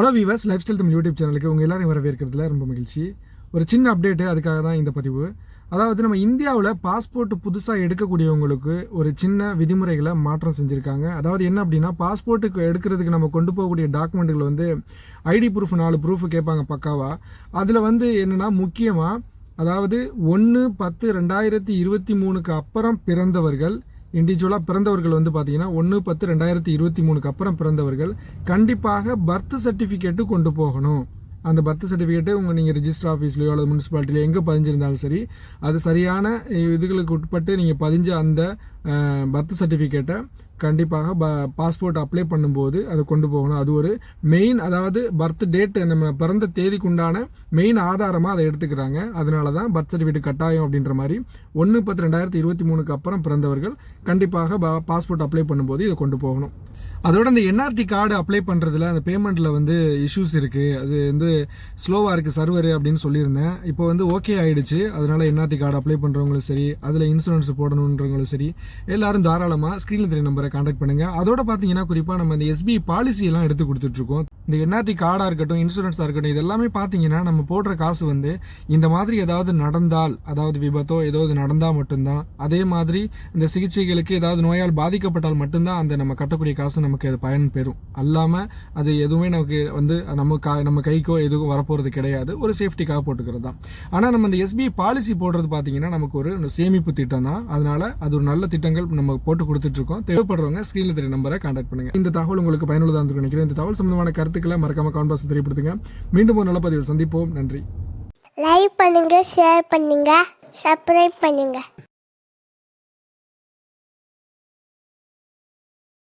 Hello viewers lifestyle Tamil YouTube சேனலுக்கு உங்கள் எல்லாரும் வரவேற்கிறதுல ரொம்ப மகிழ்ச்சி. ஒரு சின்ன அப்டேட்டு அதுக்காக தான் இந்த பதிவு. அதாவது நம்ம இந்தியாவில் பாஸ்போர்ட் புதுசாக எடுக்கக்கூடியவங்களுக்கு ஒரு சின்ன விதிமுறைகளை மாற்றம் செஞ்சுருக்காங்க. அதாவது என்ன அப்படின்னா பாஸ்போர்ட்டுக்கு எடுக்கிறதுக்கு நம்ம கொண்டு போகக்கூடிய டாக்குமெண்ட்டுகள் வந்து ஐடி ப்ரூஃப் நாலு ப்ரூஃப் கேட்பாங்க பக்காவா. அதில் வந்து என்னென்னா முக்கியமாக அதாவது ஒன்று பத்து ரெண்டாயிரத்தி இருபத்தி மூணுக்கு அப்புறம் பிறந்தவர்கள் இண்டிவிஜுவலாக பிறந்தவர்கள் வந்து பார்த்தீங்கன்னா ஒன்று பத்து ரெண்டாயிரத்தி இருபத்தி மூணுக்கு அப்புறம் பிறந்தவர்கள் கண்டிப்பாக பர்த் சர்டிஃபிகேட்டு கொண்டு போகணும். அந்த பர்த் சர்டிஃபிகேட்டு உங்கள் நீங்கள் ரிஜிஸ்டர் ஆஃபீஸ்லையோ அல்லது முனிசிபாலிட்டிலையோ எங்கே பதிஞ்சிருந்தாலும் சரி அது சரியான இதுகளுக்கு உட்பட்டு நீங்கள் பதிஞ்ச அந்த பர்த் சர்டிஃபிகேட்டை கண்டிப்பாக ப பாஸ்போர்ட் அப்ளை பண்ணும்போது அதை கொண்டு போகணும். அது ஒரு மெயின் அதாவது பர்த் டேட் நம்ம பிறந்த தேதிக்குண்டான மெயின் ஆதாரமாக அதை எடுத்துக்கிறாங்க. அதனால தான் பர்த் சர்டிஃபிகேட் கட்டாயம் அப்படின்ற மாதிரி ஒன்று பத்து ரெண்டாயிரத்தி இருபத்தி மூணுக்கு அப்புறம் பிறந்தவர்கள் கண்டிப்பாக பாஸ்போர்ட் அப்ளை பண்ணும்போது இதை கொண்டு போகணும். அதோட அந்த என்ஆர்டி கார்டு அப்ளை பண்ணுறதுல அந்த பேமெண்ட்டில் வந்து இஷ்யூஸ் இருக்குது அது வந்து ஸ்லோவாக இருக்குது சர்வர் அப்படின்னு சொல்லியிருந்தேன். இப்போ வந்து ஓகே ஆகிடுச்சு அதனால் என்ஆர்டி கார்டு அப்ளை பண்ணுறவங்களும் சரி அதில் இன்சூரன்ஸ் போடணுன்றவங்களும் சரி எல்லாரும் தாராளமாக ஸ்க்ரீனில் தெரிய நம்பரை கான்டாக்ட் பண்ணுங்கள் அதோட பார்த்தீங்கன்னா குறிப்பாக நம்ம இந்த எஸ்பி பாலிசி எல்லாம் எடுத்து கொடுத்துட்ருக்கோம் இந்த என்ஆர்டி கார்டாக இருக்கட்டும் இன்சூரன்ஸாக இருக்கட்டும் இது எல்லாமே பார்த்தீங்கன்னா நம்ம போடுற காசு வந்து இந்த மாதிரி ஏதாவது நடந்தால் அதாவது விபத்தோ ஏதாவது நடந்தால் மட்டும்தான் அதே மாதிரி இந்த சிகிச்சைகளுக்கு ஏதாவது நோயால் பாதிக்கப்பட்டால் மட்டும்தான் அந்த நம்ம கட்டக்கூடிய காசு நமக்கு அது பயன் பெறும். அல்லாமல் அது எதுவுமே நமக்கு வந்து நம்ம கா நம்ம கைக்கோ எதுவும் வரப்போகிறது கிடையாது. ஒரு சேஃப்டிக்காக போட்டுக்கிறது தான். ஆனால் நம்ம இந்த எஸ்பிஐ பாலிசி போடுறது பார்த்தீங்கன்னா நமக்கு ஒரு சேமிப்பு திட்டம் தான். அதனால அது ஒரு நல்ல திட்டங்கள் நம்ம போட்டு கொடுத்துட்ருக்கோம் தேவைப்படுறவங்க ஸ்க்ரீனில் தெரிய நம்பரை கான்டாக்ட் பண்ணுங்க. இந்த தகவல் உங்களுக்கு பயனுள்ளதாக நினைக்கிறேன். இந்த தகவல் சம்பந்தமான கருத்துக்களை மறக்காம கமெண்ட் பாக்ஸ் தெரியப்படுத்துங்க. மீண்டும் ஒரு நல்ல பதிவில் சந்திப்போம். நன்றி. லைக் பண்ணுங்க ஷேர் பண்ணுங்க சப்ஸ்கிரைப் பண்ணுங்க.